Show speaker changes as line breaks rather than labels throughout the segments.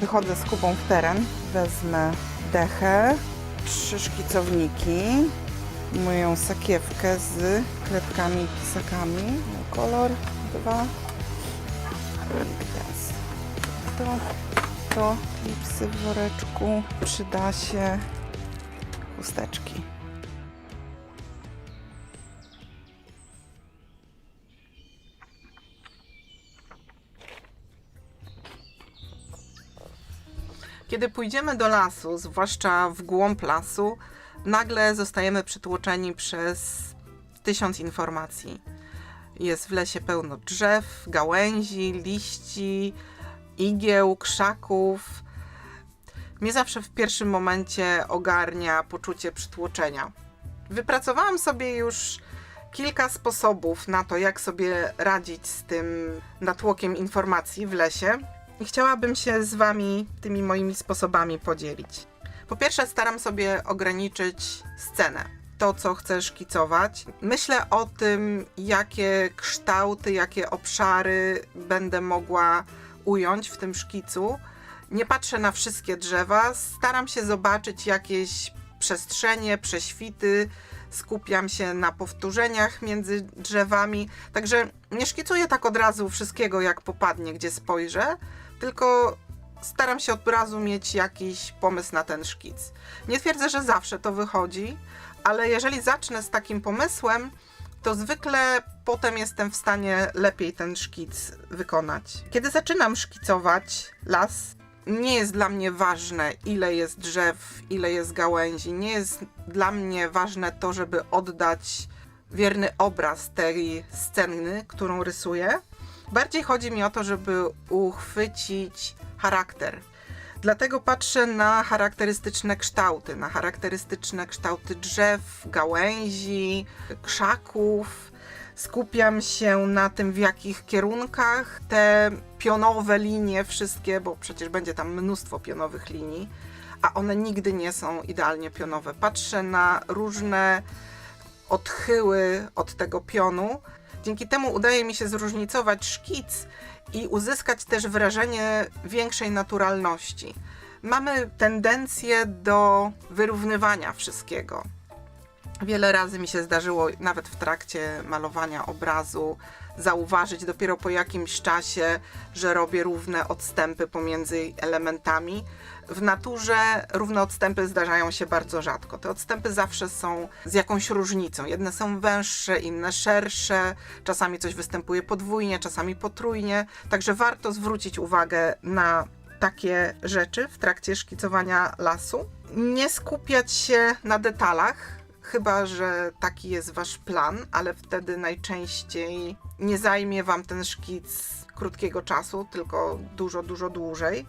Wychodzę z Kubą w teren, wezmę dechę, trzy szkicowniki, moją sakiewkę z kredkami i pisakami, kolor, dwa, teraz to, to, klipsy w woreczku, przyda się chusteczki. Kiedy pójdziemy do lasu, zwłaszcza w głąb lasu, nagle zostajemy przytłoczeni przez tysiąc informacji. Jest w lesie pełno drzew, gałęzi, liści, igieł, krzaków. Mnie zawsze w pierwszym momencie ogarnia poczucie przytłoczenia. Wypracowałam sobie już kilka sposobów na to, jak sobie radzić z tym natłokiem informacji w lesie chciałabym się z Wami tymi moimi sposobami podzielić. Po pierwsze, staram sobie ograniczyć scenę. To, co chcę szkicować. Myślę o tym, jakie kształty, jakie obszary będę mogła ująć w tym szkicu. Nie patrzę na wszystkie drzewa, staram się zobaczyć jakieś przestrzenie, prześwity, skupiam się na powtórzeniach między drzewami. Także nie szkicuję tak od razu wszystkiego, jak popadnie, gdzie spojrzę, tylko staram się od razu mieć jakiś pomysł na ten szkic. Nie twierdzę, że zawsze to wychodzi, ale jeżeli zacznę z takim pomysłem, to zwykle potem jestem w stanie lepiej ten szkic wykonać. Kiedy zaczynam szkicować las, nie jest dla mnie ważne, ile jest drzew, ile jest gałęzi. Nie jest dla mnie ważne to, żeby oddać wierny obraz tej sceny, którą rysuję. Bardziej chodzi mi o to, żeby uchwycić charakter. Dlatego patrzę na charakterystyczne kształty, na charakterystyczne kształty drzew, gałęzi, krzaków. Skupiam się na tym, w jakich kierunkach te pionowe linie, wszystkie, bo przecież będzie tam mnóstwo pionowych linii, a one nigdy nie są idealnie pionowe. Patrzę na różne odchyły od tego pionu. Dzięki temu udaje mi się zróżnicować szkic i uzyskać też wrażenie większej naturalności. Mamy tendencję do wyrównywania wszystkiego. Wiele razy mi się zdarzyło, nawet w trakcie malowania obrazu, zauważyć dopiero po jakimś czasie, że robię równe odstępy pomiędzy elementami. W naturze równe odstępy zdarzają się bardzo rzadko. Te odstępy zawsze są z jakąś różnicą. Jedne są węższe, inne szersze, czasami coś występuje podwójnie, czasami potrójnie. Także warto zwrócić uwagę na takie rzeczy w trakcie szkicowania lasu. Nie skupiać się na detalach, chyba że taki jest wasz plan, ale wtedy najczęściej nie zajmie wam ten szkic krótkiego czasu, tylko dużo, dużo dłużej.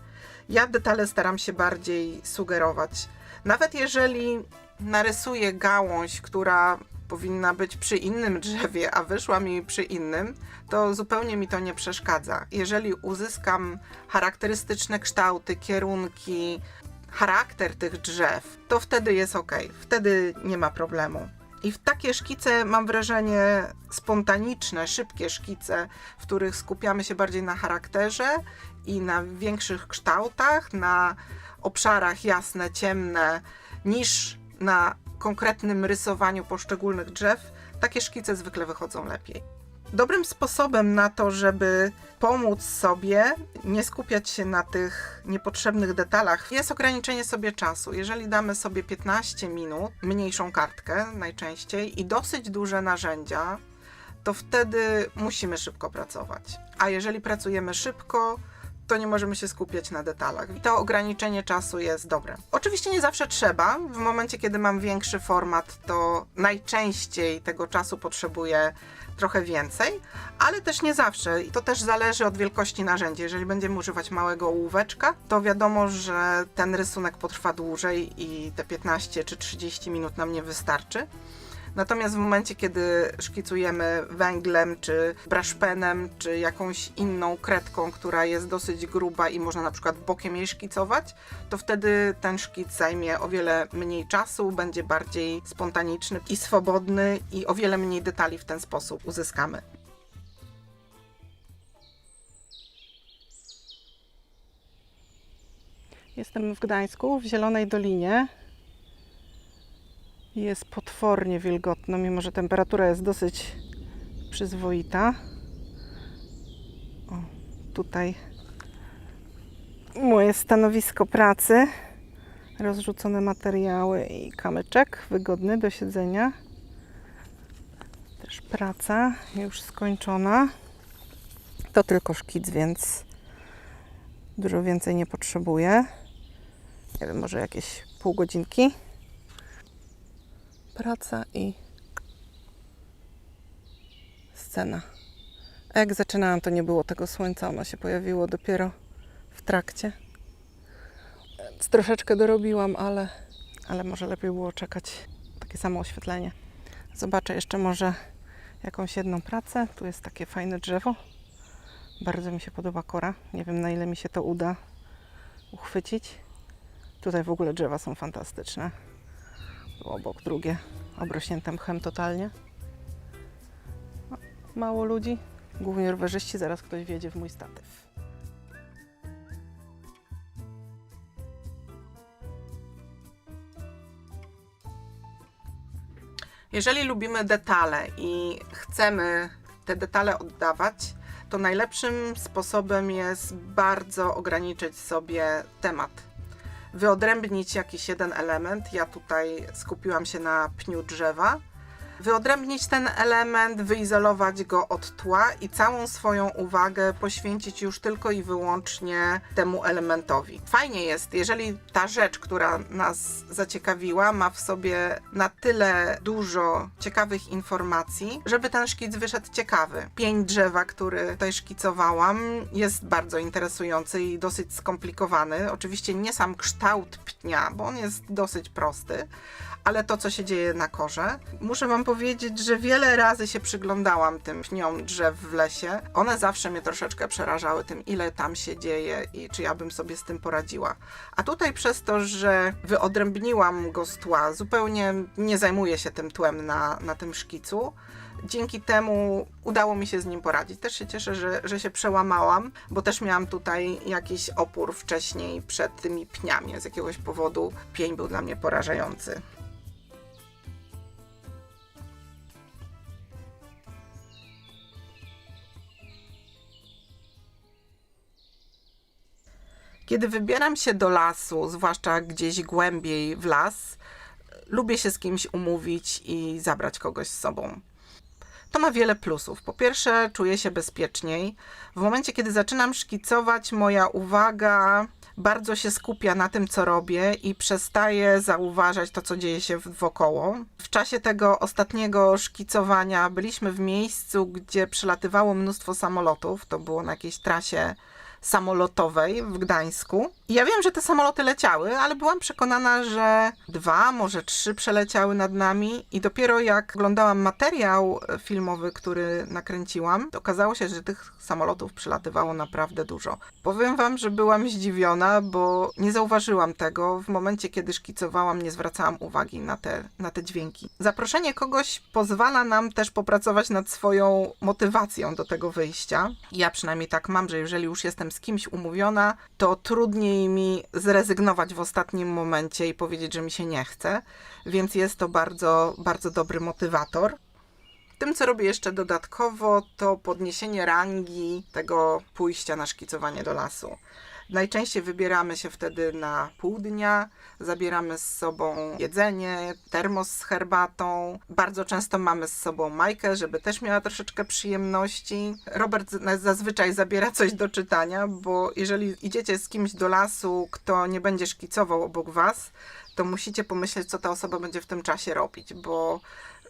Ja detale staram się bardziej sugerować. Nawet jeżeli narysuję gałąź, która powinna być przy innym drzewie, a wyszła mi przy innym, to zupełnie mi to nie przeszkadza. Jeżeli uzyskam charakterystyczne kształty, kierunki, charakter tych drzew, to wtedy jest ok, wtedy nie ma problemu. I w takie szkice mam wrażenie spontaniczne, szybkie szkice, w których skupiamy się bardziej na charakterze i na większych kształtach, na obszarach jasne, ciemne, niż na konkretnym rysowaniu poszczególnych drzew, takie szkice zwykle wychodzą lepiej. Dobrym sposobem na to, żeby pomóc sobie, nie skupiać się na tych niepotrzebnych detalach, jest ograniczenie sobie czasu. Jeżeli damy sobie 15 minut, mniejszą kartkę najczęściej i dosyć duże narzędzia, to wtedy musimy szybko pracować. A jeżeli pracujemy szybko, to nie możemy się skupiać na detalach. I to ograniczenie czasu jest dobre. Oczywiście nie zawsze trzeba. W momencie, kiedy mam większy format, to najczęściej tego czasu potrzebuję trochę więcej, ale też nie zawsze. I to też zależy od wielkości narzędzia. Jeżeli będziemy używać małego ołóweczka, to wiadomo, że ten rysunek potrwa dłużej i te 15 czy 30 minut nam nie wystarczy. Natomiast w momencie, kiedy szkicujemy węglem, czy braszpenem, czy jakąś inną kredką, która jest dosyć gruba i można na przykład bokiem jej szkicować, to wtedy ten szkic zajmie o wiele mniej czasu, będzie bardziej spontaniczny i swobodny i o wiele mniej detali w ten sposób uzyskamy. Jestem w Gdańsku, w Zielonej Dolinie. Jest potwornie wilgotno, mimo że temperatura jest dosyć przyzwoita. O, tutaj moje stanowisko pracy. Rozrzucone materiały i kamyczek wygodny do siedzenia. Też praca już skończona. To tylko szkic, więc dużo więcej nie potrzebuję. Nie wiem, może jakieś pół godzinki. Praca i scena. A jak zaczynałam, to nie było tego słońca, ono się pojawiło dopiero w trakcie. Więc troszeczkę dorobiłam, ale, ale może lepiej było czekać takie samo oświetlenie. Zobaczę jeszcze może jakąś jedną pracę. Tu jest takie fajne drzewo. Bardzo mi się podoba kora. Nie wiem na ile mi się to uda uchwycić. Tutaj w ogóle drzewa są fantastyczne. Obok drugie, obrośnięte mchem totalnie. Mało ludzi, głównie rowerzyści. Zaraz ktoś wjedzie w mój statyw. Jeżeli lubimy detale i chcemy te detale oddawać, to najlepszym sposobem jest bardzo ograniczyć sobie temat. Wyodrębnić jakiś jeden element. Ja tutaj skupiłam się na pniu drzewa. Wyodrębnić ten element, wyizolować go od tła i całą swoją uwagę poświęcić już tylko i wyłącznie temu elementowi. Fajnie jest, jeżeli ta rzecz, która nas zaciekawiła, ma w sobie na tyle dużo ciekawych informacji, żeby ten szkic wyszedł ciekawy. Pień drzewa, który tutaj szkicowałam, jest bardzo interesujący i dosyć skomplikowany. Oczywiście nie sam kształt pnia, bo on jest dosyć prosty, ale to, co się dzieje na korze. Muszę Wam powiedzieć, że wiele razy się przyglądałam tym pniom drzew w lesie. One zawsze mnie troszeczkę przerażały tym, ile tam się dzieje i czy ja bym sobie z tym poradziła. A tutaj przez to, że wyodrębniłam go z tła, zupełnie nie zajmuję się tym tłem na, na tym szkicu. Dzięki temu udało mi się z nim poradzić. Też się cieszę, że, że się przełamałam, bo też miałam tutaj jakiś opór wcześniej przed tymi pniami. Z jakiegoś powodu pień był dla mnie porażający. Kiedy wybieram się do lasu, zwłaszcza gdzieś głębiej w las, lubię się z kimś umówić i zabrać kogoś z sobą. To ma wiele plusów. Po pierwsze, czuję się bezpieczniej. W momencie, kiedy zaczynam szkicować, moja uwaga bardzo się skupia na tym, co robię i przestaję zauważać to, co dzieje się wokoło. W czasie tego ostatniego szkicowania byliśmy w miejscu, gdzie przelatywało mnóstwo samolotów. To było na jakiejś trasie samolotowej w Gdańsku. Ja wiem, że te samoloty leciały, ale byłam przekonana, że dwa, może trzy przeleciały nad nami i dopiero jak oglądałam materiał e, filmowy, który nakręciłam, okazało się, że tych samolotów przelatywało naprawdę dużo. Powiem wam, że byłam zdziwiona, bo nie zauważyłam tego. W momencie, kiedy szkicowałam, nie zwracałam uwagi na te, na te dźwięki. Zaproszenie kogoś pozwala nam też popracować nad swoją motywacją do tego wyjścia. Ja przynajmniej tak mam, że jeżeli już jestem z kimś umówiona, to trudniej mi zrezygnować w ostatnim momencie i powiedzieć, że mi się nie chce, więc jest to bardzo, bardzo dobry motywator. Tym, co robię jeszcze dodatkowo, to podniesienie rangi tego pójścia na szkicowanie do lasu. Najczęściej wybieramy się wtedy na pół dnia, zabieramy z sobą jedzenie, termos z herbatą. Bardzo często mamy z sobą Majkę, żeby też miała troszeczkę przyjemności. Robert zazwyczaj zabiera coś do czytania, bo jeżeli idziecie z kimś do lasu, kto nie będzie szkicował obok was, to musicie pomyśleć, co ta osoba będzie w tym czasie robić, bo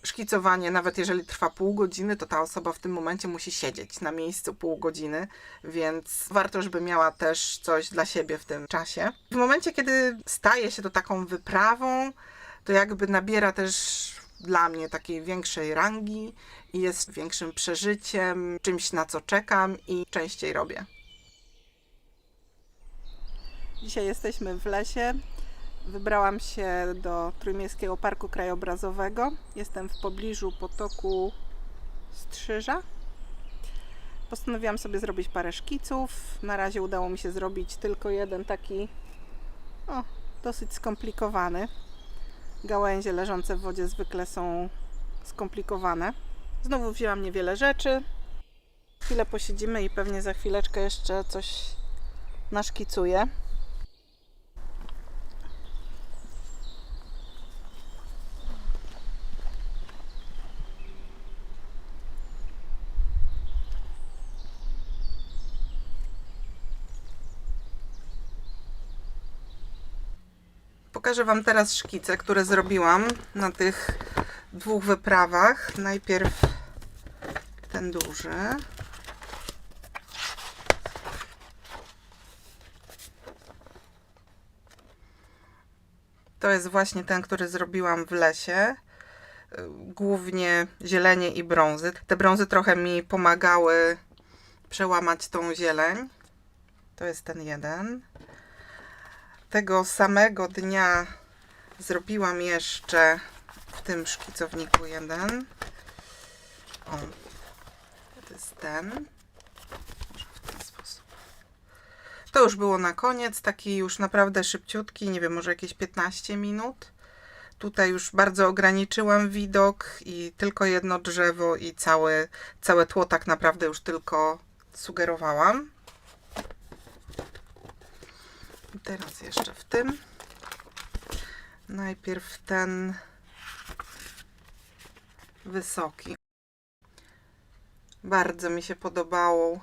szkicowanie, nawet jeżeli trwa pół godziny, to ta osoba w tym momencie musi siedzieć na miejscu pół godziny, więc warto, żeby miała też coś dla siebie w tym czasie. W momencie, kiedy staje się to taką wyprawą, to jakby nabiera też dla mnie takiej większej rangi i jest większym przeżyciem, czymś na co czekam i częściej robię. Dzisiaj jesteśmy w lesie. Wybrałam się do Trójmiejskiego Parku Krajobrazowego. Jestem w pobliżu potoku Strzyża. Postanowiłam sobie zrobić parę szkiców. Na razie udało mi się zrobić tylko jeden taki O, dosyć skomplikowany. Gałęzie leżące w wodzie zwykle są skomplikowane. Znowu wzięłam niewiele rzeczy. Chwilę posiedzimy i pewnie za chwileczkę jeszcze coś naszkicuję. Pokażę Wam teraz szkice, które zrobiłam na tych dwóch wyprawach. Najpierw ten duży. To jest właśnie ten, który zrobiłam w lesie. Głównie zielenie i brązy. Te brązy trochę mi pomagały przełamać tą zieleń. To jest ten jeden. Tego samego dnia zrobiłam jeszcze w tym szkicowniku jeden. O, to jest ten. W ten sposób. To już było na koniec, taki już naprawdę szybciutki, nie wiem, może jakieś 15 minut. Tutaj już bardzo ograniczyłam widok i tylko jedno drzewo i całe, całe tło tak naprawdę już tylko sugerowałam. I teraz jeszcze w tym. Najpierw ten wysoki. Bardzo mi się podobało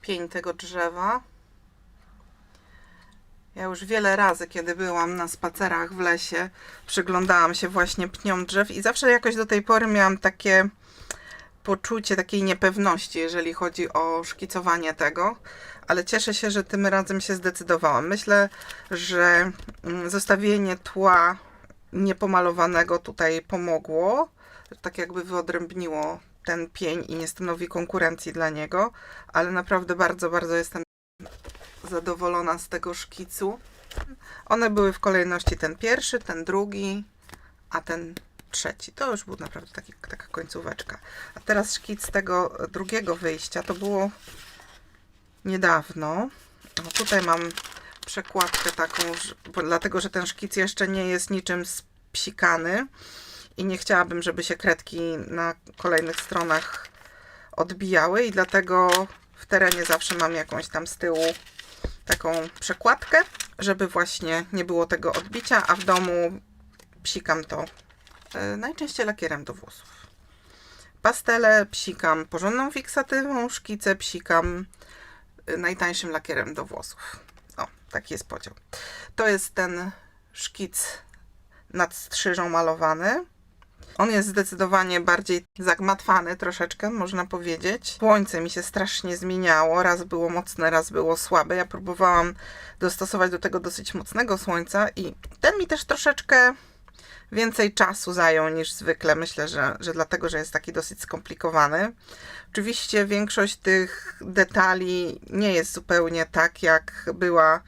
pień tego drzewa. Ja już wiele razy, kiedy byłam na spacerach w lesie, przyglądałam się właśnie pniom drzew i zawsze jakoś do tej pory miałam takie poczucie takiej niepewności, jeżeli chodzi o szkicowanie tego, ale cieszę się, że tym razem się zdecydowałam. Myślę, że mm, zostawienie tła niepomalowanego tutaj pomogło, tak jakby wyodrębniło ten pień i nie stanowi konkurencji dla niego, ale naprawdę bardzo, bardzo jestem zadowolona z tego szkicu. One były w kolejności ten pierwszy, ten drugi, a ten trzeci. To już był naprawdę taki, taka końcóweczka. A teraz szkic tego drugiego wyjścia to było niedawno. O, tutaj mam przekładkę taką, bo, dlatego że ten szkic jeszcze nie jest niczym spsikany i nie chciałabym, żeby się kredki na kolejnych stronach odbijały i dlatego w terenie zawsze mam jakąś tam z tyłu taką przekładkę, żeby właśnie nie było tego odbicia, a w domu psikam to najczęściej lakierem do włosów. Pastele psikam porządną fiksatywą, szkice psikam e, najtańszym lakierem do włosów. O, taki jest podział. To jest ten szkic nad strzyżą malowany. On jest zdecydowanie bardziej zagmatwany troszeczkę, można powiedzieć. Słońce mi się strasznie zmieniało. Raz było mocne, raz było słabe. Ja próbowałam dostosować do tego dosyć mocnego słońca i ten mi też troszeczkę więcej czasu zajął niż zwykle. Myślę, że, że dlatego, że jest taki dosyć skomplikowany. Oczywiście większość tych detali nie jest zupełnie tak, jak była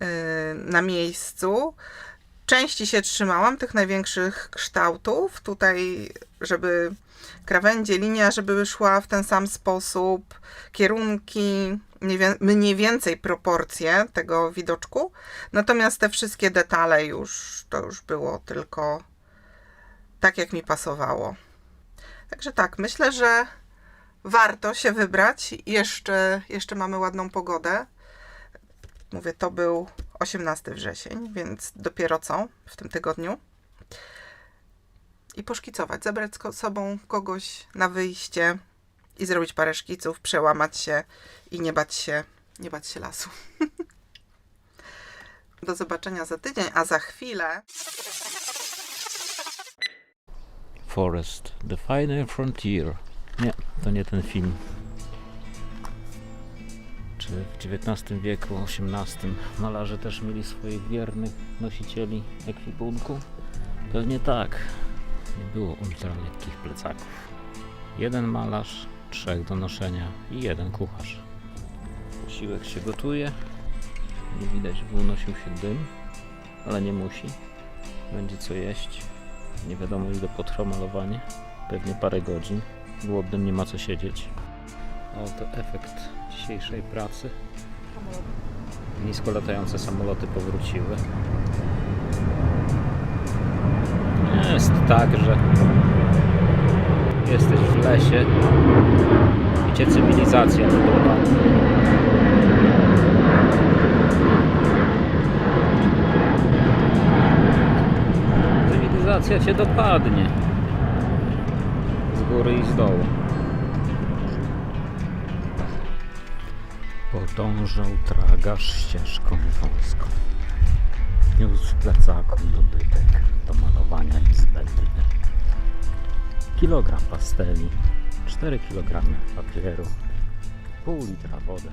yy, na miejscu części się trzymałam, tych największych kształtów. Tutaj, żeby krawędzie, linia, żeby szła w ten sam sposób, kierunki, mniej więcej proporcje tego widoczku. Natomiast te wszystkie detale już, to już było tylko tak, jak mi pasowało. Także tak, myślę, że warto się wybrać. Jeszcze, jeszcze mamy ładną pogodę. Mówię, to był 18 wrzesień, więc dopiero co w tym tygodniu. I poszkicować, zabrać z sobą kogoś na wyjście i zrobić parę szkiców, przełamać się i nie bać się, nie bać się lasu. Do zobaczenia za tydzień, a za chwilę
Forest, The Final Frontier. Nie, to nie ten film. Czy w XIX wieku, XVIII malarze też mieli swoich wiernych nosicieli ekwipunku? Pewnie tak. Nie było ultralekkich plecaków. Jeden malarz, trzech do noszenia i jeden kucharz. Posiłek się gotuje. Nie widać, by unosił się dym, ale nie musi. Będzie co jeść. Nie wiadomo ile potrwa malowanie. Pewnie parę godzin. Głodnym nie ma co siedzieć. Oto efekt dzisiejszej pracy. Nisko latające samoloty powróciły. Jest tak, że jesteś w lesie i cywilizacja dopadnie. Cywilizacja cię dopadnie. Z góry i z dołu. Podążał tragarz ścieżką wąską. Niósł w dobytek do malowania niezbędny. Kilogram pasteli, 4 kg papieru, pół litra wody.